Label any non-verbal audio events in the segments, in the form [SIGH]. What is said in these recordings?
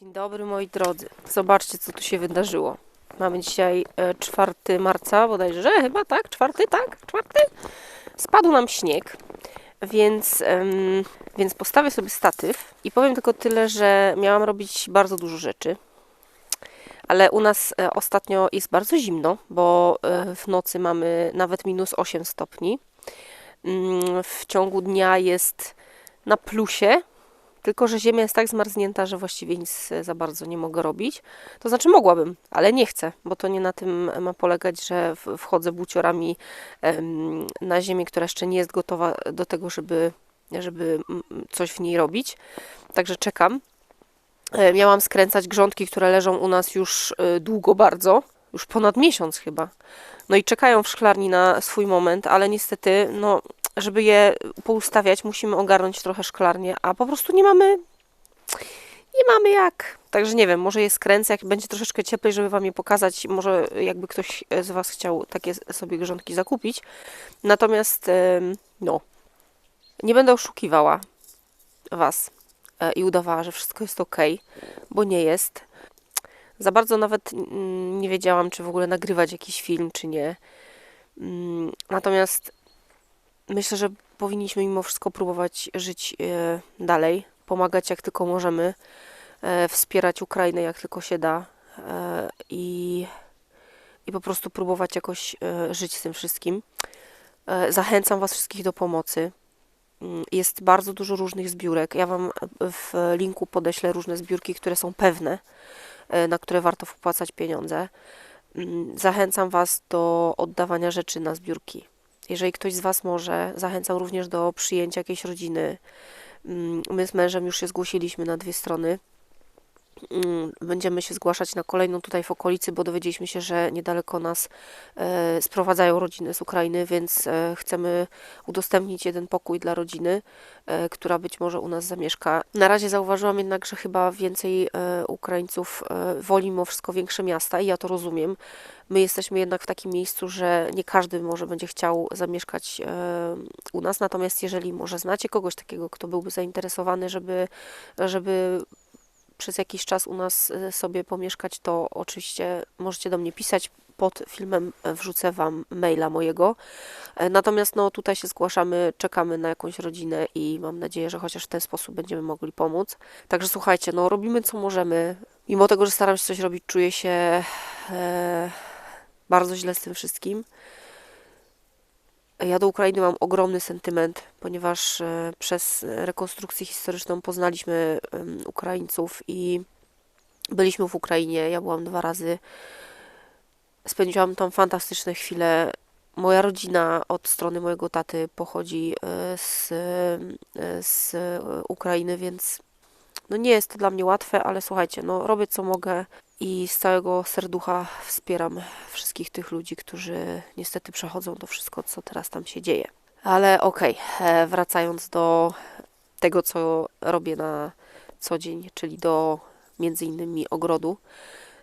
Dzień dobry moi drodzy. Zobaczcie co tu się wydarzyło. Mamy dzisiaj e, 4 marca bodajże, chyba tak? Czwarty, tak? Czwarty? Spadł nam śnieg, więc, więc postawię sobie statyw i powiem tylko tyle, że miałam robić bardzo dużo rzeczy. Ale u nas e, ostatnio jest bardzo zimno, bo e, w nocy mamy nawet minus 8 stopni. Mm, W ciągu dnia jest na plusie, tylko, że ziemia jest tak zmarznięta, że właściwie nic e, za bardzo nie mogę robić. To znaczy mogłabym, ale nie chcę, bo to nie na tym ma polegać, że wchodzę buciorami na ziemię, która jeszcze nie jest gotowa do tego, żeby, żeby mm, coś w niej robić. Także czekam. Miałam skręcać grządki, które leżą u nas już e, długo bardzo, już ponad miesiąc chyba. No i czekają w szklarni na swój moment, ale niestety, no, żeby je poustawiać, musimy ogarnąć trochę szklarnię, a po prostu nie mamy. Nie mamy jak. Także nie wiem, może je skręcę, jak będzie troszeczkę cieplej, żeby Wam je pokazać. Może jakby ktoś z Was chciał takie sobie grządki zakupić. Natomiast, no, nie będę oszukiwała Was e, i udawała, że wszystko jest ok, bo nie jest. Za bardzo nawet nie wiedziałam, czy w ogóle nagrywać jakiś film, czy nie. Mm, Natomiast myślę, że powinniśmy mimo wszystko próbować żyć e, dalej, pomagać jak tylko możemy, e, wspierać Ukrainę jak tylko się da e, i, i po prostu próbować jakoś żyć z tym wszystkim. Zachęcam Was wszystkich do pomocy. Mm, Jest bardzo dużo różnych zbiórek. Ja Wam w linku podeślę różne zbiórki, które są pewne, na które warto wpłacać pieniądze. Mm, Zachęcam Was do oddawania rzeczy na zbiórki. Jeżeli ktoś z Was może, zachęcam również do przyjęcia jakiejś rodziny. Mm, My z mężem już się zgłosiliśmy na dwie strony. Mm, Będziemy się zgłaszać na kolejną tutaj w okolicy, bo dowiedzieliśmy się, że niedaleko nas e, sprowadzają rodziny z Ukrainy, więc e, chcemy udostępnić jeden pokój dla rodziny, e, która być może u nas zamieszka. Na razie zauważyłam jednak, że chyba więcej Ukraińców woli mimo wszystko większe miasta i ja to rozumiem. My jesteśmy jednak w takim miejscu, że nie każdy może będzie chciał zamieszkać u nas, natomiast jeżeli może znacie kogoś takiego, kto byłby zainteresowany, żeby, żeby przez jakiś czas u nas e, sobie pomieszkać, to oczywiście możecie do mnie pisać. Pod filmem e, wrzucę Wam maila mojego. E, Natomiast no, tutaj się zgłaszamy, czekamy na jakąś rodzinę i mam nadzieję, że chociaż w ten sposób będziemy mogli pomóc. Także słuchajcie, no robimy co możemy. Mimo tego, że staram się coś robić, czuję się e, bardzo źle z tym wszystkim. Ja do Ukrainy mam ogromny sentyment, ponieważ e, przez rekonstrukcję historyczną poznaliśmy Ukraińców i byliśmy w Ukrainie. Ja byłam dwa razy. Spędziłam tam fantastyczne chwile. Moja rodzina od strony mojego taty pochodzi e, z, e, z Ukrainy, więc no nie jest to dla mnie łatwe, ale słuchajcie, no robię co mogę i z całego serducha wspieram wszystkich tych ludzi, którzy niestety przechodzą to wszystko, co teraz tam się dzieje. Ale okej, e, wracając do tego, co robię na co dzień, czyli do między innymi ogrodu.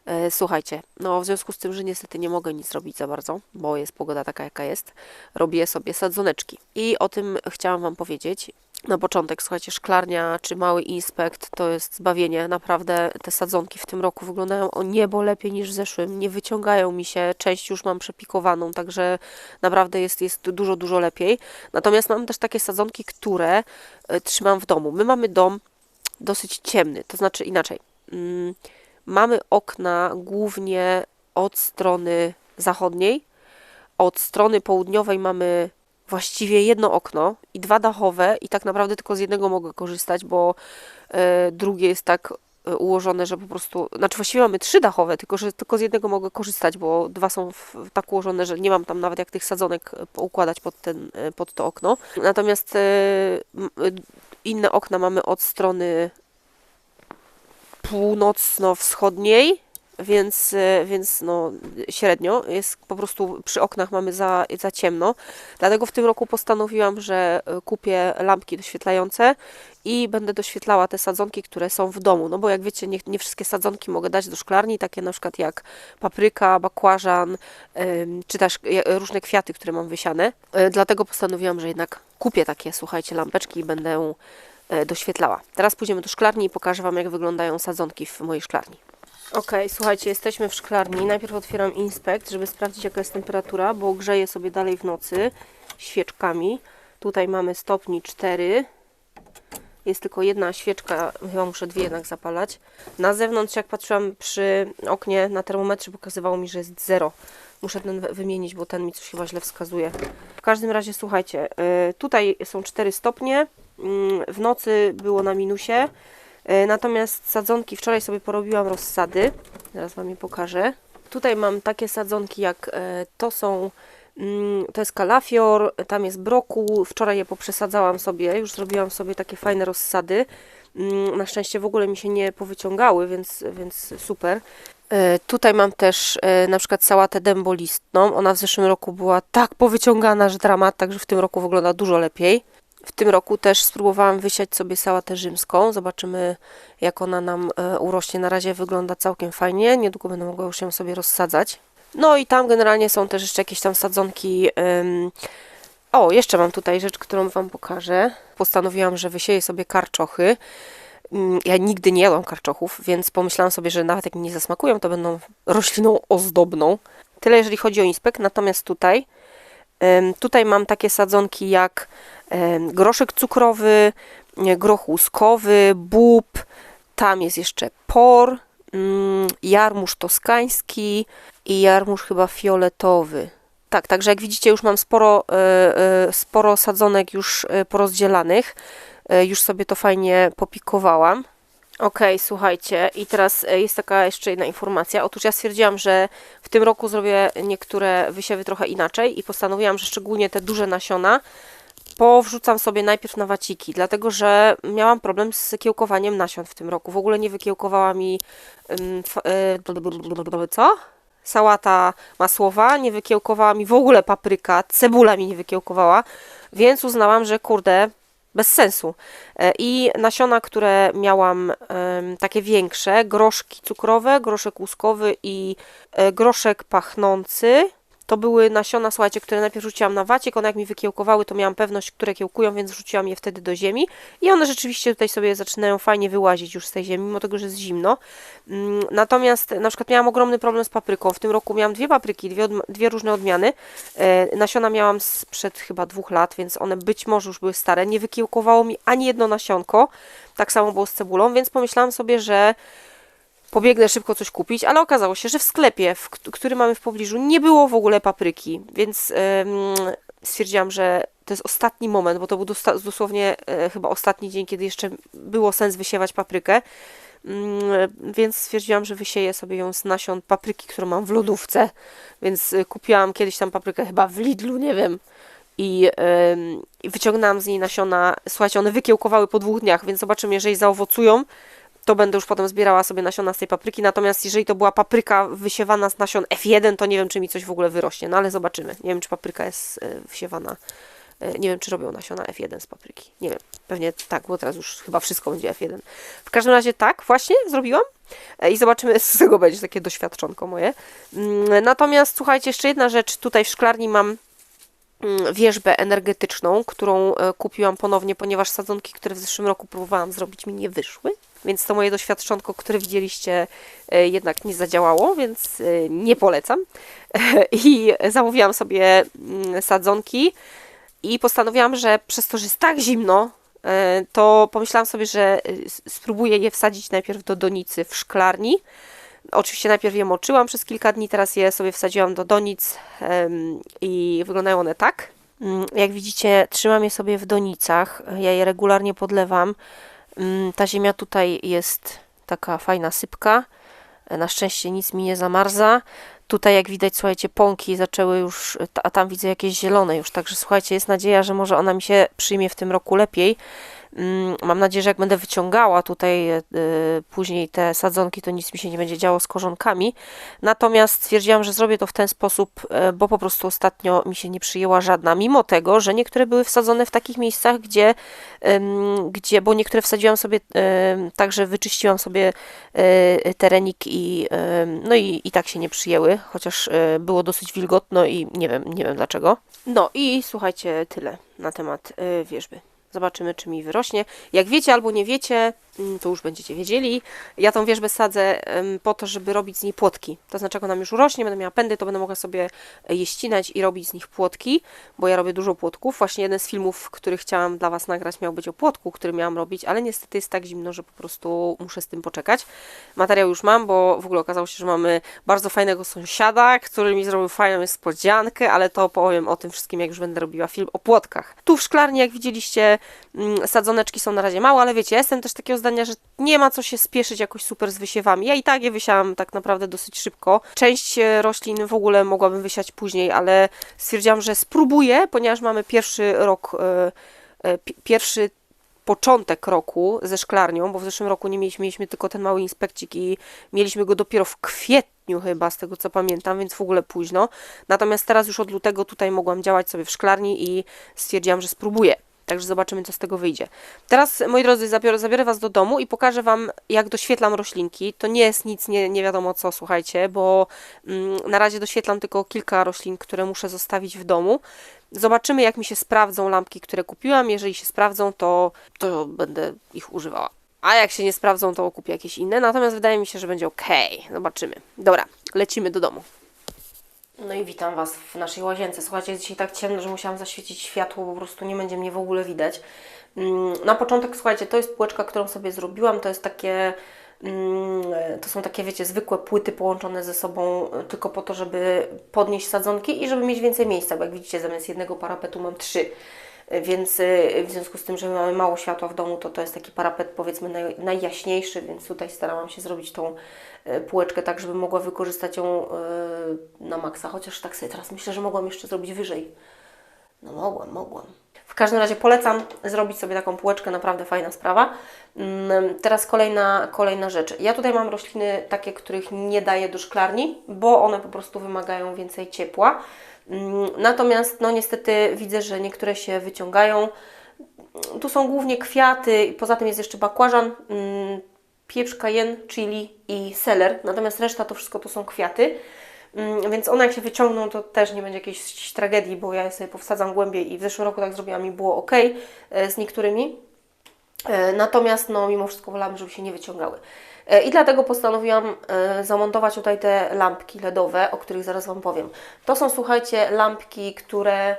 E, Słuchajcie, no w związku z tym, że niestety nie mogę nic robić za bardzo, bo jest pogoda taka jaka jest, robię sobie sadzoneczki. I o tym chciałam Wam powiedzieć. Na początek, słuchajcie, szklarnia czy mały inspekt to jest zbawienie. Naprawdę te sadzonki w tym roku wyglądają o niebo lepiej niż w zeszłym. Nie wyciągają mi się, część już mam przepikowaną, także naprawdę jest, jest dużo, dużo lepiej. Natomiast mam też takie sadzonki, które e, trzymam w domu. My mamy dom dosyć ciemny, to znaczy inaczej. Mm, Mamy okna głównie od strony zachodniej. Od strony południowej mamy właściwie jedno okno i dwa dachowe, i tak naprawdę tylko z jednego mogę korzystać, bo e, drugie jest tak e, ułożone, że po prostu. Znaczy, właściwie mamy trzy dachowe, tylko że tylko z jednego mogę korzystać, bo dwa są w, tak ułożone, że nie mam tam nawet jak tych sadzonek e, poukładać pod, ten, pod to okno. Natomiast inne okna mamy od strony północno-wschodniej, więc, e, więc no, średnio. Jest po prostu przy oknach mamy za, za ciemno. Dlatego w tym roku postanowiłam, że e, kupię lampki doświetlające i będę doświetlała te sadzonki, które są w domu. No bo jak wiecie, nie, nie wszystkie sadzonki mogę dać do szklarni, takie na przykład jak papryka, bakłażan, czy też e, różne kwiaty, które mam wysiane. Dlatego postanowiłam, że jednak kupię takie, słuchajcie, lampeczki i będę doświetlała. Teraz pójdziemy do szklarni i pokażę Wam, jak wyglądają sadzonki w mojej szklarni. Ok, słuchajcie, jesteśmy w szklarni. Najpierw otwieram inspekt, żeby sprawdzić, jaka jest temperatura, bo grzeję sobie dalej w nocy świeczkami. Tutaj mamy stopni 4. Jest tylko jedna świeczka, chyba muszę dwie jednak zapalać. Na zewnątrz, jak patrzyłam przy oknie na termometrze, pokazywało mi, że jest 0. Muszę ten wy- wymienić, bo ten mi coś chyba źle wskazuje. W każdym razie, słuchajcie, y, tutaj są 4 stopnie. Mm, W nocy było na minusie. Y, Natomiast sadzonki, wczoraj sobie porobiłam rozsady. Zaraz Wam je pokażę. Tutaj mam takie sadzonki, jak e, to są, mm, to jest kalafior, tam jest brokuł. Wczoraj je poprzesadzałam sobie, już zrobiłam sobie takie fajne rozsady. Mm, Na szczęście w ogóle mi się nie powyciągały, więc, więc super. E, Tutaj mam też e, na przykład sałatę dębolistną. Ona w zeszłym roku była tak powyciągana, że dramat, także w tym roku wygląda dużo lepiej. W tym roku też spróbowałam wysiać sobie sałatę rzymską. Zobaczymy, jak ona nam e, urośnie. Na razie wygląda całkiem fajnie. Niedługo będę mogła już ją sobie rozsadzać. No i tam generalnie są też jeszcze jakieś tam sadzonki. O, jeszcze mam tutaj rzecz, którą Wam pokażę. Postanowiłam, że wysieję sobie karczochy. Mm, Ja nigdy nie jadłam karczochów, więc pomyślałam sobie, że nawet jak mi nie zasmakują, to będą rośliną ozdobną. Tyle jeżeli chodzi o inspekt. Natomiast tutaj, tutaj mam takie sadzonki jak groszek cukrowy, groch łuskowy, bób, tam jest jeszcze por, mm, jarmuż toskański i jarmuż chyba fioletowy. Tak, także jak widzicie już mam sporo, e, e, sporo sadzonek już e, porozdzielanych. Już sobie to fajnie popikowałam. Okej, słuchajcie, i teraz e, jest taka jeszcze jedna informacja. Otóż ja stwierdziłam, że w tym roku zrobię niektóre wysiewy trochę inaczej i postanowiłam, że szczególnie te duże nasiona powrzucam sobie najpierw na waciki, dlatego że miałam problem z kiełkowaniem nasion w tym roku. W ogóle nie wykiełkowała mi y, co? Sałata masłowa, nie wykiełkowała mi w ogóle papryka, cebula mi nie wykiełkowała, więc uznałam, że kurde, bez sensu. E, I nasiona, które miałam takie większe, groszki cukrowe, groszek łuskowy i e, groszek pachnący, to były nasiona, słuchajcie, które najpierw rzuciłam na waciek, one jak mi wykiełkowały, to miałam pewność, które kiełkują, więc wrzuciłam je wtedy do ziemi i one rzeczywiście tutaj sobie zaczynają fajnie wyłazić już z tej ziemi, mimo tego, że jest zimno. Mm, Natomiast na przykład miałam ogromny problem z papryką. W tym roku miałam dwie papryki, dwie, dwie różne odmiany. E, Nasiona miałam sprzed chyba dwóch lat, więc one być może już były stare. Nie wykiełkowało mi ani jedno nasionko. Tak samo było z cebulą, więc pomyślałam sobie, że pobiegnę szybko coś kupić, ale okazało się, że w sklepie, w, który mamy w pobliżu, nie było w ogóle papryki, więc stwierdziłam, że to jest ostatni moment, bo to był dosłownie e, chyba ostatni dzień, kiedy jeszcze było sens wysiewać paprykę. Mm, Więc stwierdziłam, że wysieję sobie ją z nasion papryki, którą mam w lodówce. Więc y, kupiłam kiedyś tam paprykę chyba w Lidlu, nie wiem. I, I wyciągnęłam z niej nasiona. Słuchajcie, one wykiełkowały po dwóch dniach, więc zobaczymy, jeżeli zaowocują, to będę już potem zbierała sobie nasiona z tej papryki. Natomiast jeżeli to była papryka wysiewana z nasion F1, to nie wiem, czy mi coś w ogóle wyrośnie. No ale zobaczymy. Nie wiem, czy papryka jest y, wysiewana. y, Nie wiem, czy robią nasiona F1 z papryki. Nie wiem. Pewnie tak, bo teraz już chyba wszystko będzie F1. W każdym razie tak, właśnie zrobiłam. E, I zobaczymy, [LAUGHS] z tego będzie, takie doświadczonko moje. Mm, Natomiast słuchajcie, jeszcze jedna rzecz. Tutaj w szklarni mam mm, wieżbę energetyczną, którą e, kupiłam ponownie, ponieważ sadzonki, które w zeszłym roku próbowałam zrobić, mi nie wyszły. Więc to moje doświadczonko, które widzieliście, e, jednak nie zadziałało, więc e, nie polecam. [LAUGHS] I zamówiłam sobie mm, sadzonki i postanowiłam, że przez to, że jest tak zimno, e, to pomyślałam sobie, że spróbuję je wsadzić najpierw do donicy w szklarni. Oczywiście najpierw je moczyłam przez kilka dni, teraz je sobie wsadziłam do donic i wyglądają one tak. Mm, Jak widzicie, trzymam je sobie w donicach, ja je regularnie podlewam. Mm, Ta ziemia tutaj jest taka fajna sypka. E, Na szczęście nic mi nie zamarza. Tutaj, jak widać, słuchajcie, pąki zaczęły już, ta- a tam widzę jakieś zielone już, także słuchajcie, jest nadzieja, że może ona mi się przyjmie w tym roku lepiej. Mm, Mam nadzieję, że jak będę wyciągała tutaj e, później te sadzonki, to nic mi się nie będzie działo z korzonkami. Natomiast stwierdziłam, że zrobię to w ten sposób, e, bo po prostu ostatnio mi się nie przyjęła żadna, mimo tego, że niektóre były wsadzone w takich miejscach, gdzie, gdzie bo niektóre wsadziłam sobie em, tak, że wyczyściłam sobie e, terenik i no i, i tak się nie przyjęły, chociaż e, było dosyć wilgotno i nie wiem, nie wiem dlaczego. No i słuchajcie, tyle na temat e, wierzby. Zobaczymy, czy mi wyrośnie. Jak wiecie albo nie wiecie, to już będziecie wiedzieli. Ja tą wierzbę sadzę po to, żeby robić z niej płotki. To znaczy, jak ona już urośnie, będę miała pędy, to będę mogła sobie je ścinać i robić z nich płotki, bo ja robię dużo płotków. Właśnie jeden z filmów, który chciałam dla Was nagrać, miał być o płotku, który miałam robić, ale niestety jest tak zimno, że po prostu muszę z tym poczekać. Materiał już mam, bo w ogóle okazało się, że mamy bardzo fajnego sąsiada, który mi zrobił fajną niespodziankę, ale to powiem o tym wszystkim, jak już będę robiła film o płotkach. Tu w szklarni, jak widzieliście, mm, sadzoneczki są na razie małe, ale wiecie, jestem też takiego zdania, że nie ma co się spieszyć jakoś super z wysiewami. Ja i tak je wysiałam tak naprawdę dosyć szybko. Część e, roślin w ogóle mogłabym wysiać później, ale stwierdziłam, że spróbuję, ponieważ mamy pierwszy rok, e, e, pi- pierwszy początek roku ze szklarnią, bo w zeszłym roku nie mieliśmy, mieliśmy tylko ten mały inspekcik i mieliśmy go dopiero w kwietniu chyba, z tego co pamiętam, więc w ogóle późno. Natomiast teraz już od lutego tutaj mogłam działać sobie w szklarni i stwierdziłam, że spróbuję. Także zobaczymy, co z tego wyjdzie. Teraz, moi drodzy, zabiorę, zabiorę Was do domu i pokażę Wam, jak doświetlam roślinki. To nie jest nic nie, nie wiadomo co, słuchajcie, bo mm, na razie doświetlam tylko kilka roślin, które muszę zostawić w domu. Zobaczymy, jak mi się sprawdzą lampki, które kupiłam. Jeżeli się sprawdzą, to, to będę ich używała. A jak się nie sprawdzą, to kupię jakieś inne. Natomiast wydaje mi się, że będzie ok. Zobaczymy. Dobra, lecimy do domu. No i witam Was w naszej łazience. Słuchajcie, jest dzisiaj tak ciemno, że musiałam zaświecić światło, po prostu nie będzie mnie w ogóle widać. Mm, Na początek, słuchajcie, to jest płeczka, którą sobie zrobiłam. To jest takie, mm, to są takie, wiecie, zwykłe płyty połączone ze sobą e, tylko po to, żeby podnieść sadzonki i żeby mieć więcej miejsca, bo jak widzicie, zamiast jednego parapetu mam trzy. E, Więc e, w związku z tym, że mamy mało światła w domu, to to jest taki parapet powiedzmy naj, najjaśniejszy, więc tutaj starałam się zrobić tą e, półeczkę tak, żeby mogła wykorzystać ją na maksa, chociaż tak sobie teraz myślę, że mogłam jeszcze zrobić wyżej. No mogłam, mogłam. W każdym razie polecam zrobić sobie taką półeczkę, naprawdę fajna sprawa. Mm, Teraz kolejna, kolejna rzecz. Ja tutaj mam rośliny takie, których nie daję do szklarni, bo one po prostu wymagają więcej ciepła. Mm, Natomiast no niestety widzę, że niektóre się wyciągają. Tu są głównie kwiaty, poza tym jest jeszcze bakłażan, mm, pieprz cayenne, chili i seler. Natomiast reszta to wszystko to są kwiaty. Mm, Więc one jak się wyciągną, to też nie będzie jakiejś tragedii, bo ja sobie powsadzam głębiej i w zeszłym roku tak zrobiłam i było ok e, z niektórymi. E, Natomiast no, mimo wszystko wolałam, żeby się nie wyciągały. E, I dlatego postanowiłam e, zamontować tutaj te lampki LEDowe, o których zaraz Wam powiem. To są, słuchajcie, lampki, które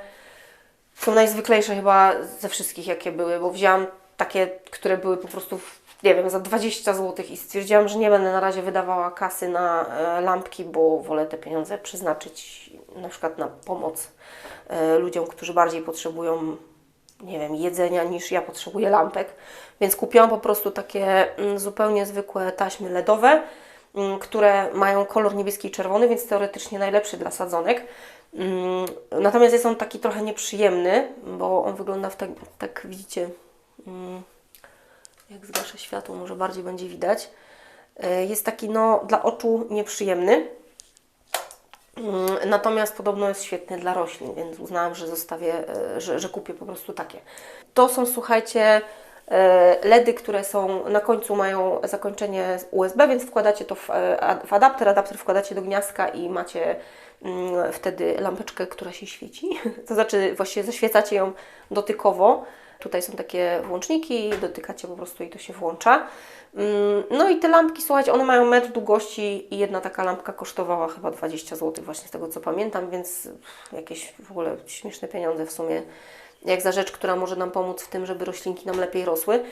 są najzwyklejsze chyba ze wszystkich, jakie były, bo wzięłam takie, które były po prostu, nie wiem, za 20 zł i stwierdziłam, że nie będę na razie wydawała kasy na e, lampki, bo wolę te pieniądze przeznaczyć na przykład na pomoc ludziom, którzy bardziej potrzebują nie wiem, jedzenia niż ja potrzebuję lampek. Więc kupiłam po prostu takie mm, zupełnie zwykłe taśmy LEDowe, mm, które mają kolor niebieski i czerwony, więc teoretycznie najlepszy dla sadzonek. Mm, Natomiast jest on taki trochę nieprzyjemny, bo on wygląda w tak, tak widzicie, jak zgaszę światło, może bardziej będzie widać. E, Jest taki no, dla oczu nieprzyjemny. Mm, Natomiast podobno jest świetny dla roślin, więc uznałam, że zostawię, e, że, że kupię po prostu takie. To są, słuchajcie, e, LEDy, które są na końcu mają zakończenie USB, więc wkładacie to w, e, w adapter, adapter wkładacie do gniazdka i macie mm, wtedy lampeczkę, która się świeci. [LAUGHS] To znaczy właściwie zaświecacie ją dotykowo. Tutaj są takie włączniki, dotykacie po prostu i to się włącza. Mm, No i te lampki, słuchajcie, one mają metr długości i jedna taka lampka kosztowała chyba 20 zł, właśnie z tego co pamiętam, więc jakieś w ogóle śmieszne pieniądze w sumie, jak za rzecz, która może nam pomóc w tym, żeby roślinki nam lepiej rosły.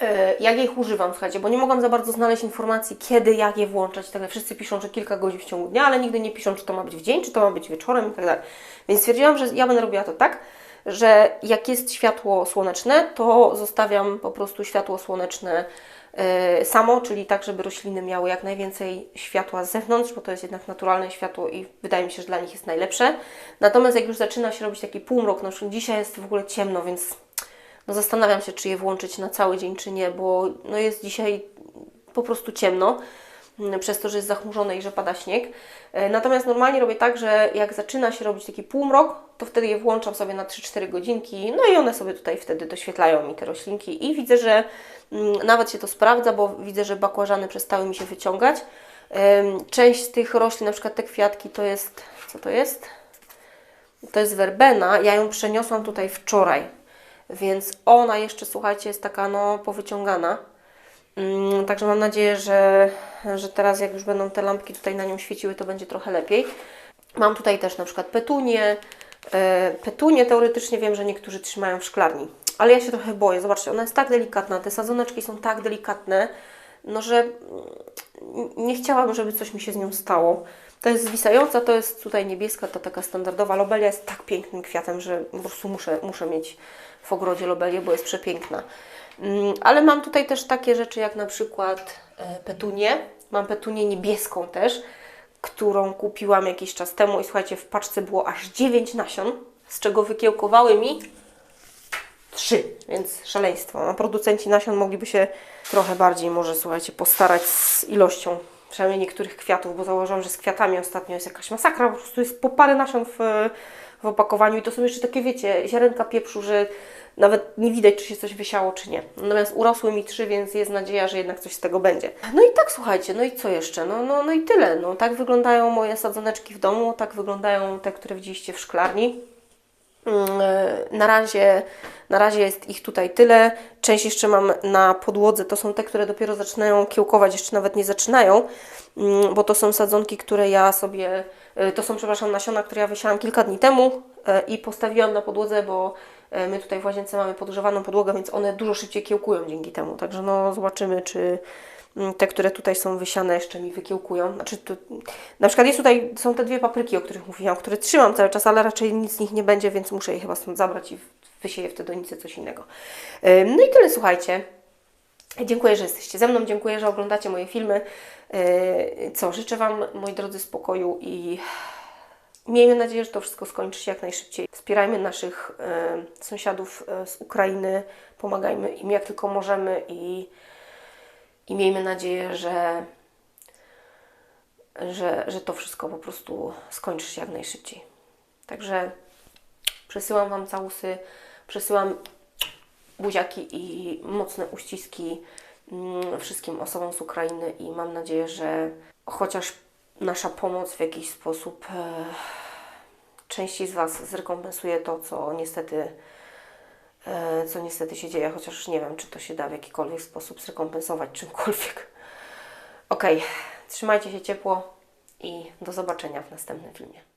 E, Jak ja ich używam, słuchajcie, bo nie mogłam za bardzo znaleźć informacji, kiedy, jak je włączać. Tak, wszyscy piszą, że kilka godzin w ciągu dnia, ale nigdy nie piszą, czy to ma być w dzień, czy to ma być wieczorem i tak dalej. Więc stwierdziłam, że ja będę robiła to tak, że jak jest światło słoneczne, to zostawiam po prostu światło słoneczne e, samo, czyli tak, żeby rośliny miały jak najwięcej światła z zewnątrz, bo to jest jednak naturalne światło i wydaje mi się, że dla nich jest najlepsze. Natomiast jak już zaczyna się robić taki półmrok, no dzisiaj jest w ogóle ciemno, więc no zastanawiam się, czy je włączyć na cały dzień, czy nie, bo no jest dzisiaj po prostu ciemno przez to, że jest zachmurzone i że pada śnieg. E, Natomiast normalnie robię tak, że jak zaczyna się robić taki półmrok, to wtedy je włączam sobie na 3-4 godzinki, no i one sobie tutaj wtedy doświetlają mi te roślinki i widzę, że mm, nawet się to sprawdza, bo widzę, że bakłażany przestały mi się wyciągać. Część z tych roślin, na przykład te kwiatki, to jest, co to jest? To jest werbena, ja ją przeniosłam tutaj wczoraj więc ona jeszcze, słuchajcie, jest taka no powyciągana. Mm, Także mam nadzieję, że, że teraz jak już będą te lampki tutaj na nią świeciły, to będzie trochę lepiej. Mam tutaj też na przykład petunię. E, Petunię teoretycznie wiem, że niektórzy trzymają w szklarni, ale ja się trochę boję. Zobaczcie, ona jest tak delikatna, te sadzoneczki są tak delikatne, no że mm, nie chciałabym, żeby coś mi się z nią stało. To jest zwisająca, to jest tutaj niebieska, ta taka standardowa. Lobelia jest tak pięknym kwiatem, że po prostu muszę, muszę mieć w ogrodzie lobelię, bo jest przepiękna. Mm, Ale mam tutaj też takie rzeczy jak na przykład e, petunię. Mam petunię niebieską też, którą kupiłam jakiś czas temu i słuchajcie, w paczce było aż 9 nasion, z czego wykiełkowały mi trzy, więc szaleństwo. A producenci nasion mogliby się trochę bardziej może, słuchajcie, postarać z ilością przynajmniej niektórych kwiatów, bo zauważyłam, że z kwiatami ostatnio jest jakaś masakra, po prostu jest po parę nasion w, w opakowaniu i to są jeszcze takie, wiecie, ziarenka pieprzu, że nawet nie widać, czy się coś wysiało, czy nie. Natomiast urosły mi trzy, więc jest nadzieja, że jednak coś z tego będzie. No i tak, słuchajcie, no i co jeszcze? No, no, no i tyle. No, tak wyglądają moje sadzoneczki w domu, tak wyglądają te, które widzieliście w szklarni. Mm, e, Na razie, na razie jest ich tutaj tyle. Część jeszcze mam na podłodze. To są te, które dopiero zaczynają kiełkować, jeszcze nawet nie zaczynają, mm, bo to są sadzonki, które ja sobie, e, to są, przepraszam, nasiona, które ja wysiałam kilka dni temu e, i postawiłam na podłodze, bo my tutaj w łazience mamy podgrzewaną podłogę, więc one dużo szybciej kiełkują dzięki temu. Także no zobaczymy, czy mm, te, które tutaj są wysiane, jeszcze mi wykiełkują. Znaczy, tu, na przykład jest tutaj, są te dwie papryki, o których mówiłam, które trzymam cały czas, ale raczej nic z nich nie będzie, więc muszę je chyba stąd zabrać i wysieję w te donice coś innego. Ym, No i tyle, słuchajcie. Dziękuję, że jesteście ze mną, dziękuję, że oglądacie moje filmy. Yy, Co, życzę Wam, moi drodzy, spokoju i miejmy nadzieję, że to wszystko skończy się jak najszybciej. Wspierajmy naszych yy, sąsiadów yy, z Ukrainy, pomagajmy im jak tylko możemy i, i miejmy nadzieję, że, że, że to wszystko po prostu skończy się jak najszybciej. Także przesyłam Wam całusy, przesyłam buziaki i mocne uściski mm, wszystkim osobom z Ukrainy i mam nadzieję, że chociaż nasza pomoc w jakiś sposób e, części z Was zrekompensuje to, co niestety, e, co niestety się dzieje, chociaż nie wiem, czy to się da w jakikolwiek sposób zrekompensować czymkolwiek. Okej, trzymajcie się ciepło i do zobaczenia w następnym filmie.